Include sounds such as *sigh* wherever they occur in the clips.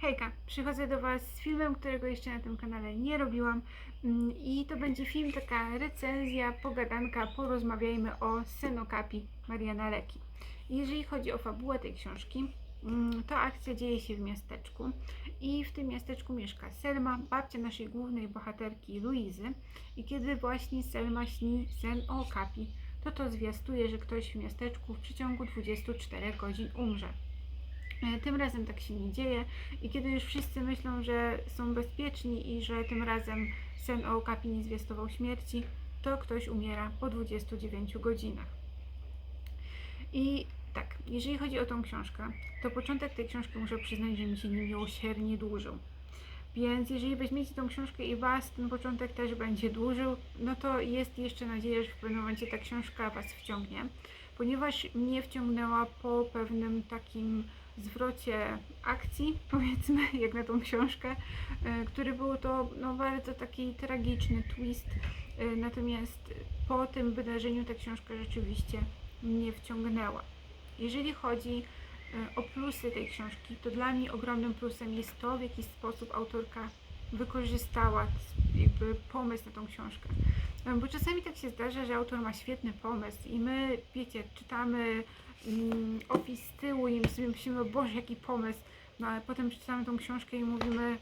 Hejka, przychodzę do Was z filmem, którego jeszcze na tym kanale nie robiłam Mm, i to będzie film, taka recenzja, pogadanka, porozmawiajmy o Senokapi Mariana Leki. Jeżeli chodzi o fabułę tej książki, mm, to akcja dzieje się w miasteczku i w tym miasteczku mieszka Selma, babcia naszej głównej bohaterki Luizy i kiedy właśnie Selma śni sen o Okapi, to to zwiastuje, że ktoś w miasteczku w przeciągu 24 godzin umrze. E, Tym razem tak się nie dzieje i kiedy już wszyscy myślą, że są bezpieczni i że tym razem sen o Okapi nie zwiastował śmierci, to ktoś umiera po 29 godzinach. I tak, jeżeli chodzi o tą książkę, to początek tej książki muszę przyznać, że mi się niemiłosiernie dłużył. Więc jeżeli weźmiecie tą książkę i Was ten początek też będzie dłużył, no to jest jeszcze nadzieja, że w pewnym momencie ta książka Was wciągnie, ponieważ mnie wciągnęła po pewnym takim zwrocie akcji, *laughs* powiedzmy, jak na tą książkę, e, który był to no, bardzo taki tragiczny twist. E, Natomiast po tym wydarzeniu ta książka rzeczywiście mnie wciągnęła. Jeżeli chodzi e, o plusy tej książki, to dla mnie ogromnym plusem jest to, w jaki sposób autorka wykorzystała jakby pomysł na tą książkę. Bo czasami tak się zdarza, że autor ma świetny pomysł i my, wiecie, czytamy mm, opis z tyłu i sobie myślimy, Boże, jaki pomysł, no ale potem czytamy tą książkę i mówimy,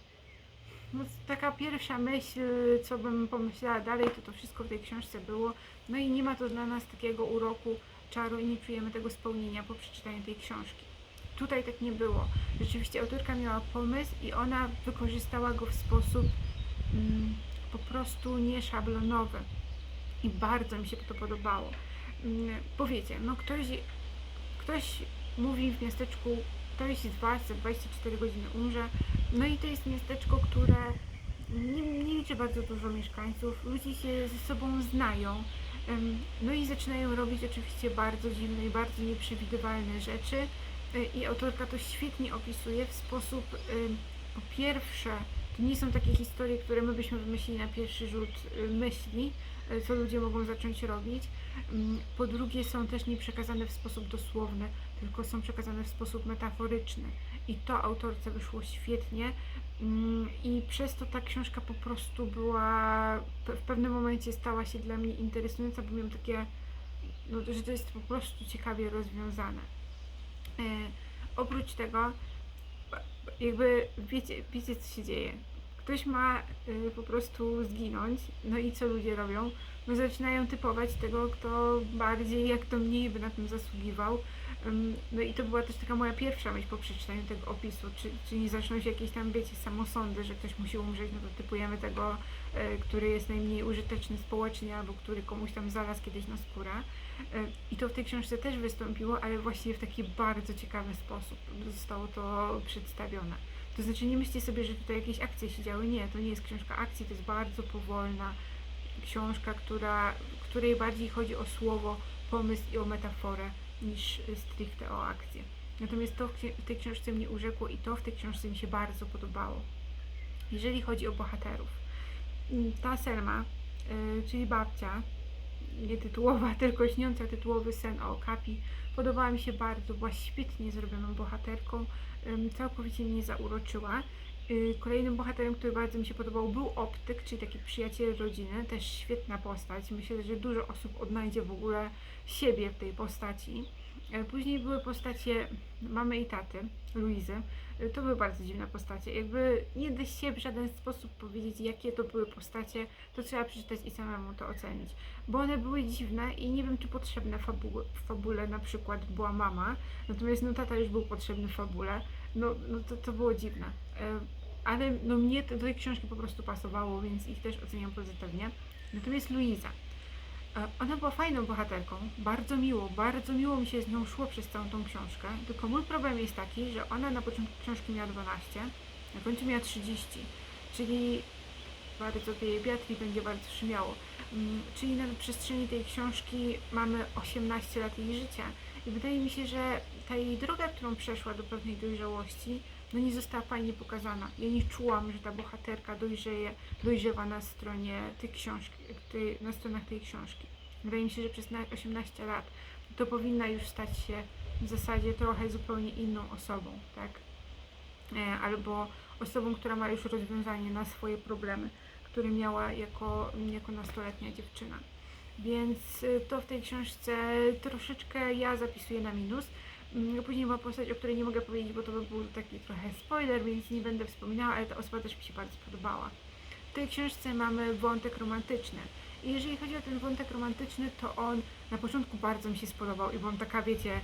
no taka pierwsza myśl, co bym pomyślała dalej, to to wszystko w tej książce było, no i nie ma to dla nas takiego uroku, czaru i nie czujemy tego spełnienia po przeczytaniu tej książki. Tutaj tak nie było. Rzeczywiście autorka miała pomysł i ona wykorzystała go w sposób mm, po prostu nieszablonowy. I bardzo mi się to podobało. Mm, Bo wiecie, no ktoś, ktoś mówi w miasteczku, ktoś z Was za 24 godziny umrze, no i to jest miasteczko, które nie, nie liczy bardzo dużo mieszkańców, ludzie się ze sobą znają, no i zaczynają robić oczywiście bardzo dziwne i bardzo nieprzewidywalne rzeczy. Y, i autorka to świetnie opisuje w sposób, po pierwsze, to nie są takie historie, które my byśmy wymyślili na pierwszy rzut y, myśli, y, co ludzie mogą zacząć robić. Ym, Po drugie, są też nie przekazane w sposób dosłowny, tylko są przekazane w sposób metaforyczny. I to autorce wyszło świetnie. Ym, I przez to ta książka po prostu była, w pewnym momencie stała się dla mnie interesująca, bo miałam takie, no, że to jest po prostu ciekawie rozwiązane. E, oprócz tego, jakby wiecie, wiecie co się dzieje. Ktoś ma y, po prostu zginąć, no i co ludzie robią? No zaczynają typować tego, kto bardziej, jak to mniej by na tym zasługiwał. Ym, No i to była też taka moja pierwsza myśl po przeczytaniu tego opisu, czy, czy nie zaczną się jakieś tam, wiecie, samosądy, że ktoś musi umrzeć, no to typujemy tego, e, który jest najmniej użyteczny społecznie, albo który komuś tam zaraz kiedyś na skórę. E, I to w tej książce też wystąpiło, ale właśnie w taki bardzo ciekawy sposób zostało to przedstawione. To znaczy nie myślcie sobie, że tutaj jakieś akcje się działy. Nie, to nie jest książka akcji, to jest bardzo powolna książka, która, której bardziej chodzi o słowo, pomysł i o metaforę niż stricte o akcję. Natomiast to w tej książce mnie urzekło i to w tej książce mi się bardzo podobało. Jeżeli chodzi o bohaterów, ta Selma, y, czyli babcia, nie tytułowa, *laughs* tylko śniąca tytułowy sen o Okapi, podobała mi się bardzo, była świetnie zrobioną bohaterką, całkowicie mnie zauroczyła. Y, Kolejnym bohaterem, który bardzo mi się podobał, był Optyk, czyli taki przyjaciel rodziny, też świetna postać. Myślę, że dużo osób odnajdzie w ogóle siebie w tej postaci. E, Później były postacie mamy i taty, Luizy. E, To były bardzo dziwne postacie. Jakby nie da się w żaden sposób powiedzieć, jakie to były postacie, to trzeba przeczytać i samemu to ocenić. Bo one były dziwne i nie wiem, czy potrzebne fabuły, w fabule na przykład była mama, natomiast no tata już był potrzebny w fabule. No, no to, to było dziwne. E, Ale no mnie to do tej książki po prostu pasowało, więc ich też oceniam pozytywnie. Natomiast Luiza. Ona była fajną bohaterką, bardzo miło, bardzo miło mi się z nią szło przez całą tą książkę, tylko mój problem jest taki, że ona na początku książki miała 12, na końcu miała 30, czyli bardzo wieje wiatr i będzie bardzo szumiało. Mm, Czyli na przestrzeni tej książki mamy 18 lat jej życia. I wydaje mi się, że ta jej droga, którą przeszła do pewnej dojrzałości, no nie została fajnie pokazana. Ja nie czułam, że ta bohaterka dojrzeje, dojrzewa na stronie tej książki, tej, na stronach tej książki. Wydaje mi się, że przez na- 18 lat to powinna już stać się w zasadzie trochę zupełnie inną osobą, tak? e, albo osobą, która ma już rozwiązanie na swoje problemy, które miała jako, jako nastoletnia dziewczyna. Więc y, to w tej książce troszeczkę ja zapisuję na minus. Mm, Później była postać, o której nie mogę powiedzieć, bo to by był taki trochę spoiler, więc nie będę wspominała, ale ta osoba też mi się bardzo podobała. W tej książce mamy wątek romantyczny. I jeżeli chodzi o ten wątek romantyczny, to on na początku bardzo mi się spodobał i byłam taka, wiecie,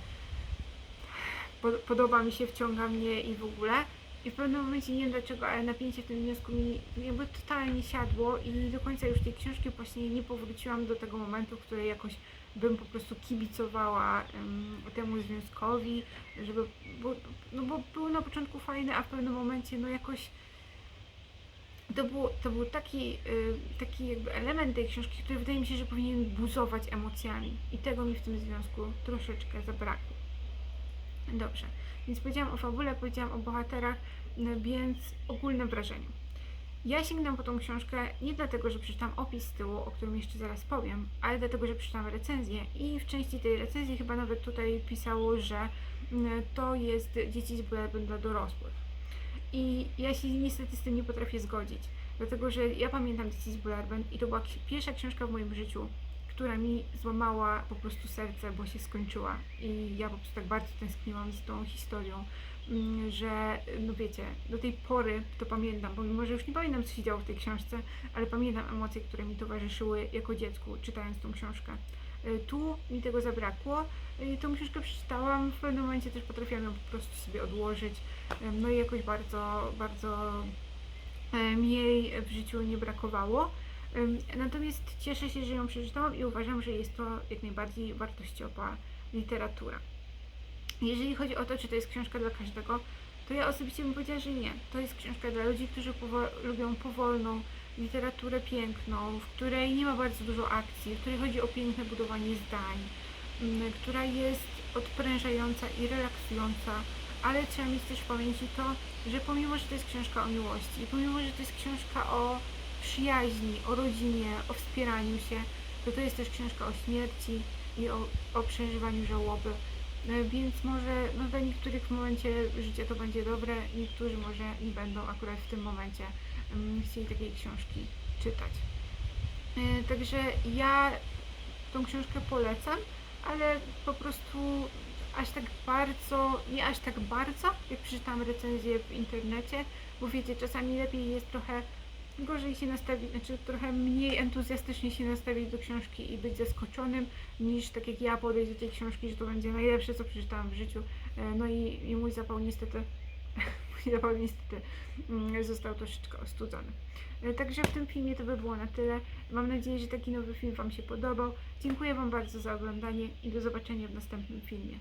pod, podoba mi się, wciąga mnie i w ogóle. I w pewnym momencie, nie wiem dlaczego, ale napięcie w tym wniosku mi jakby totalnie siadło i do końca już tej książki właśnie nie powróciłam do tego momentu, w którym jakoś bym po prostu kibicowała em, temu związkowi, żeby, bo, no bo był na początku fajny, a w pewnym momencie no jakoś to, było, to był taki, y, taki jakby element tej książki, który wydaje mi się, że powinien buzować emocjami i tego mi w tym związku troszeczkę zabrakło. Dobrze, więc powiedziałam o fabule, powiedziałam o bohaterach, no więc ogólne wrażenie. Ja sięgnęłam po tą książkę nie dlatego, że przeczytałam opis z tyłu, o którym jeszcze zaraz powiem, ale dlatego, że przeczytałam recenzję i w części tej recenzji chyba nawet tutaj pisało, że mm, to jest dzieci z dla dorosłych. I ja się niestety z tym nie potrafię zgodzić, dlatego że ja pamiętam dzieci z bullerbyn i to była pierwsza książka w moim życiu, która mi złamała po prostu serce, bo się skończyła. I ja po prostu tak bardzo tęskniłam z tą historią, mm, że no wiecie, do tej pory to pamiętam, pomimo, że już nie pamiętam, co się działo w tej książce, ale pamiętam emocje, które mi towarzyszyły jako dziecku, czytając tą książkę. Y, Tu mi tego zabrakło. Y, Tą książkę przeczytałam, w pewnym momencie też potrafiłam ją po prostu sobie odłożyć. Y, No i jakoś bardzo, bardzo e, mi jej w życiu nie brakowało. Natomiast cieszę się, że ją przeczytałam i uważam, że jest to jak najbardziej wartościowa literatura. Jeżeli chodzi o to, czy to jest książka dla każdego, to ja osobiście bym powiedziała, że nie. To jest książka dla ludzi, którzy powo- lubią powolną literaturę piękną, w której nie ma bardzo dużo akcji, w której chodzi o piękne budowanie zdań, która jest odprężająca i relaksująca, ale trzeba mieć też w pamięci to, że pomimo, że to jest książka o miłości, pomimo, że to jest książka o przyjaźni, o rodzinie, o wspieraniu się, to to jest też książka o śmierci i o, o przeżywaniu żałoby. E, Więc może no, dla niektórych w momencie życia to będzie dobre, niektórzy może nie będą akurat w tym momencie chcieli takiej książki czytać. E, Także ja tą książkę polecam, ale po prostu aż tak bardzo, nie aż tak bardzo, jak przeczytałam recenzję w internecie, bo wiecie, czasami lepiej jest trochę gorzej się nastawić, znaczy trochę mniej entuzjastycznie się nastawić do książki i być zaskoczonym, niż tak jak ja podejść do tej książki, że to będzie najlepsze, co przeczytałam w życiu. E, No i, i mój zapał niestety, *laughs* mój zapał niestety mm, został troszeczkę ostudzony. E, Także w tym filmie to by było na tyle. Mam nadzieję, że taki nowy film Wam się podobał. Dziękuję Wam bardzo za oglądanie i do zobaczenia w następnym filmie.